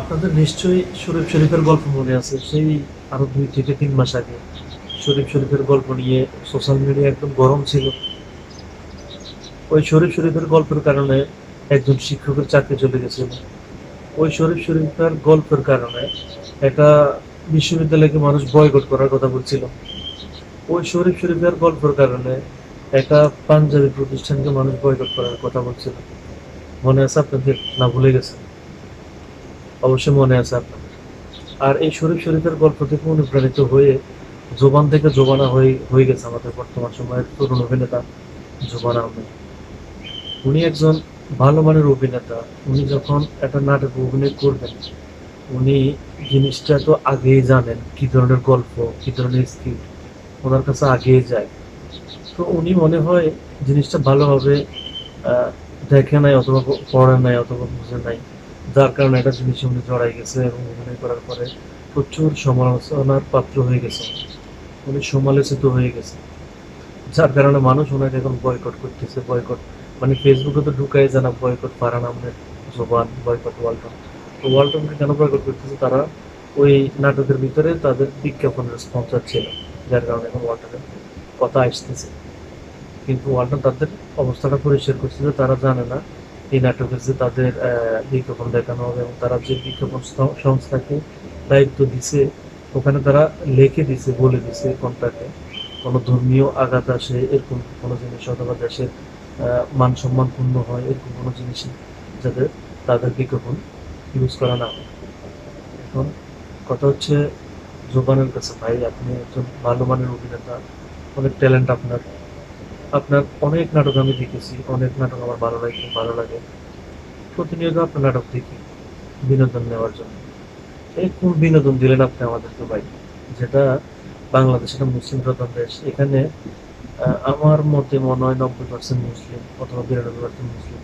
আপনাদের নিশ্চয়ই শরীফ শরীফের গল্প মনে আছে। সেই আরও দুই থেকে তিন মাস আগে শরীফ শরীফের গল্প নিয়ে সোশ্যাল মিডিয়া একদম গরম ছিল। ওই শরীফ শরীফের গল্পের কারণে একজন শিক্ষকের চাকরি চলে গেছিল। ওই শরীফ শরীফের গল্পের কারণে একটা বিশ্ববিদ্যালয়কে মানুষ বয়কট করার কথা বলছিল। ওই শরীফ শরীফের গল্পের কারণে একটা পাঞ্জাবি প্রতিষ্ঠানকে মানুষ বয়কট করার কথা বলছিল। মনে আছে আপনাদের? না ভুলে গেছে অবশ্যই মনে আছে আপনার। আর এই শরীফ শরীফের গল্প থেকে অনুপ্রাণিত হয়ে জোবান থেকে জোবানা হয়ে হয়ে গেছে আমাদের বর্তমান সময়ের তরুণ অভিনেতা জোবানা আহমেদ। উনি একজন ভালো মানের অভিনেতা। উনি যখন একটা নাটকে অভিনয় করবেন, উনি জিনিসটা তো আগেই জানেন কি ধরনের গল্প, কি ধরনের স্ক্রিপ্ট ওনার কাছে আগেই যায়। তো উনি মনে হয় জিনিসটা ভালোভাবে দেখে নাই অথবা পড়ে নাই অথবা বুঝে নাই। যার কারণে একটা জিনিস উনি জড়াই গেছে এবং অভিনয় করার পরে প্রচুর সমালোচনার পাত্র হয়ে গেছে। উনি সমালোচিত হয়ে গেছে। যার কারণে মানুষ ওনাকে এখন বয়কট করতেছে বয়কট মানে ফেসবুকে তো ঢুকাই জানা বয়কট পারান আমাদের জোবান বয়কট ওয়ালটন। তো ওয়ালটনকে কেন বয়কট করতেছে? তারা ওই নাটকের ভিতরে তাদের বিজ্ঞাপনের স্পন্সর ছিল, যার কারণে এখন ওয়ালটনের কথা আসতেছে। কিন্তু ওয়ালটন তাদের অবস্থাটা পরিষ্কার করছে যে তারা জানে না এই নাটকের যে তাদের বিজ্ঞাপন দেখানো হবে এবং তারা যে বিজ্ঞাপন সংস্থাকে দায়িত্ব দিছে, ওখানে তারা লিখে দিছে, বলে দিছে কোনটাকে কোনো ধর্মীয় আঘাত আসে, এরকম কোনো জিনিস অথবা দেশের মান সম্মান পূর্ণ হয়, এরকম কোনো জিনিস যাতে তাদের বিজ্ঞাপন ইউজ করা না হয়। এখন কথা হচ্ছে, জোবানের কাছে, ভাই, আপনি একজন ভালো মানের অভিনেতা, অনেক ট্যালেন্ট আপনার। আপনার অনেক নাটক আমি দেখেছি, অনেক নাটক আমার ভালো লাগে ভালো লাগে। প্রতিনিয়ত আপনার নাটক দেখি, বিনোদন নেওয়ার জন্য। এই কোন বিনোদন দিলেন আপনি আমাদেরকে ভাই যেটা বাংলাদেশ একটা মুসলিম প্রধান দেশ। এখানে আমার মতে মনে হয় নব্বই পার্সেন্ট মুসলিম অথবা বিরানব্বই পার্সেন্ট মুসলিম।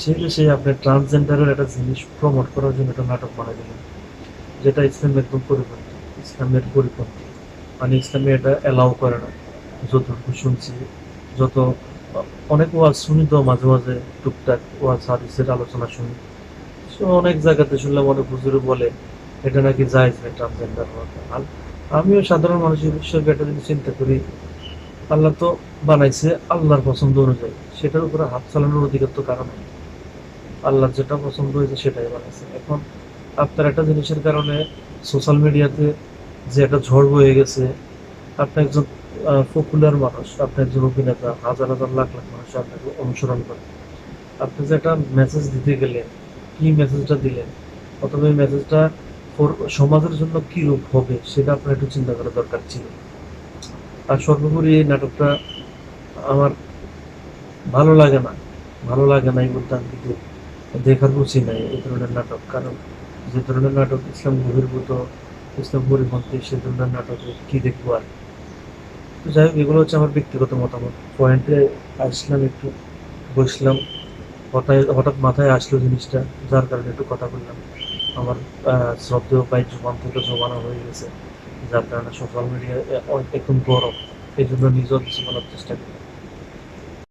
সেই দেশে আপনি ট্রান্সজেন্ডারের একটা জিনিস প্রমোট করার জন্য একটা নাটক বানাই দিলেন। যেটা ইসলাম একদম পরিপন্থী, ইসলামের পরিপন্থী। মানে ইসলামে এটা অ্যালাউ করে না। যতটুকু শুনছি যত অনেক ওয়াজ শুনি তো মাঝে মাঝে টুকটাক ওয়াজ হাদিসের আলোচনা শুনি। So, অনেক জায়গাতে শুনলাম অনেক হুজুরে বলে এটা নাকি জায়েজ না ট্রান্সজেন্ডার হওয়াটা আর আমিও সাধারণ মানুষের হিসেবে এটা যদি চিন্তা করি। আল্লাহ তো বানাইছে আল্লাহর পছন্দ অনুযায়ী। সেটার উপরে হাত চালানোর অধিকার তো কারণ নেই। আল্লাহর যেটা পছন্দ হয়েছে সেটাই বানাইছে। এখন আপনার একটা জিনিসের কারণে সোশ্যাল মিডিয়াতে যে একটা ঝড় বয়ে গেছে আপনি একজন পপুলার মানুষ আপনি একজন অভিনেতা হাজার হাজার লাখ লাখ মানুষ আপনাকে অনুসরণ করে। আপনি যে একটা মেসেজ দিতে গেলেন, কি মেসেজটা দিলেন? অথবা এই মেসেজটা সমাজের জন্য কি রূপ হবে, সেটা আপনার একটু চিন্তা করা দরকার ছিল। আর সর্বোপরি এই নাটকটা আমার ভালো লাগে না। ভালো লাগে না এই বলতে আমি কিন্তু দেখার রুচি নাই এই ধরনের নাটক, কারণ যে ধরনের নাটক ইসলাম বহির্ভূত ইসলাম পরিপন্থী, সে ধরনের নাটকে কি দেখব আর? যাই হোক, এগুলো হচ্ছে আমার ব্যক্তিগত মতামত। পয়েন্টে আসলাম, একটু বসলাম, হঠাৎ হঠাৎ মাথায় আসলো জিনিসটা, যার কারণে একটু কথা বললাম। আমার শ্রদ্ধেয় বাইক জোবান থেকে জমানো হয়ে গেছে, যার কারণে সোশ্যাল মিডিয়া একদম গরম। এই জন্য নিজের জীবনের চেষ্টা করি।